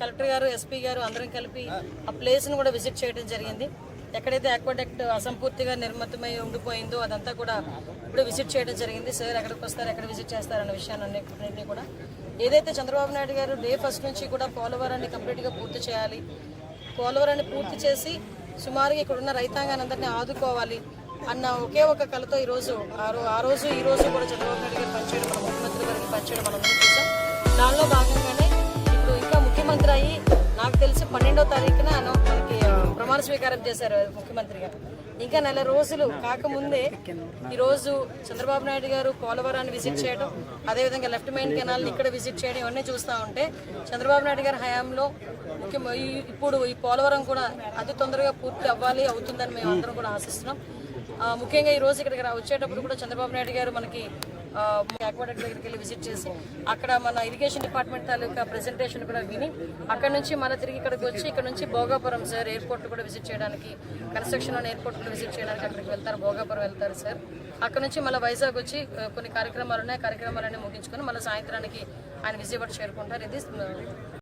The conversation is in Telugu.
కలెక్టర్ గారు ఎస్పీ గారు అందరం కలిపి ఆ ప్లేస్ను కూడా విజిట్ చేయడం జరిగింది. ఎక్కడైతే ఆక్వాడక్ట్ అసంపూర్తిగా నిర్మితమై ఉండిపోయిందో అదంతా కూడా ఇప్పుడు విజిట్ చేయడం జరిగింది. సార్ ఎక్కడికి వస్తారు ఎక్కడ విజిట్ చేస్తారన్న విషయాన్ని కూడా. ఏదైతే చంద్రబాబు నాయుడు గారు డే ఫస్ట్ నుంచి కూడా పోలవరాన్ని కంప్లీట్గా పూర్తి చేయాలి పోలవరాన్ని పూర్తి చేసి సుమారుగా ఇక్కడ ఉన్న రైతాంగాన్ని అందరినీ ఆదుకోవాలి అన్న ఒకే ఒక కళతో ఈరోజు ఆ ఆ రోజు ఈ రోజు కూడా చంద్రబాబు నాయుడు గారు పనిచేయడం మన ముఖ్యమంత్రి గారికి పనిచేయడం మనం చూసాం. దానిలో నాకు తెలిసి పన్నెండో తారీఖున మనకి ప్రమాణ స్వీకారం చేశారు ముఖ్యమంత్రి గారు ఇంకా నెల రోజులు కాకముందే ఈరోజు చంద్రబాబు నాయుడు గారు పోలవరాన్ని విజిట్ చేయడం అదేవిధంగా లెఫ్ట్ మెయిన్ కెనాల్ని ఇక్కడ విజిట్ చేయడం ఇవన్నీ చూస్తూ ఉంటే చంద్రబాబు నాయుడు గారి హయాంలో ముఖ్యం ఈ- ఇప్పుడు ఈ పోలవరం కూడా అతి తొందరగా పూర్తి అవ్వాలి అవుతుందని మేము అందరం కూడా ఆశిస్తున్నాం. ముఖ్యంగా ఈరోజు ఇక్కడికి వచ్చేటప్పుడు కూడా చంద్రబాబు నాయుడు గారు మనకి ఆక్వాడక్ట్ దగ్గరికి వెళ్ళి విజిట్ చేసి అక్కడ మన ఇరిగేషన్ డిపార్ట్మెంట్ తాలూకా ప్రెజెంటేషన్ కూడా విని అక్కడ నుంచి మళ్ళీ తిరిగి ఇక్కడికి వచ్చి ఇక్కడ నుంచి భోగాపురం సార్ ఎయిర్పోర్ట్ కూడా విజిట్ చేయడానికి కన్స్ట్రక్షన్ ఆన్ ఎయిర్పోర్ట్ కూడా విజిట్ చేయడానికి అక్కడికి వెళ్తారు భోగాపురం వెళ్తారు సార్ అక్కడ నుంచి మళ్ళీ వైజాగ్ వచ్చి కొన్ని కార్యక్రమాలు ఉన్నాయి కార్యక్రమాలన్నీ ముగించుకొని మళ్ళీ సాయంత్రానికి ఆయన విజయవాడ చేరుకుంటారు. ఇది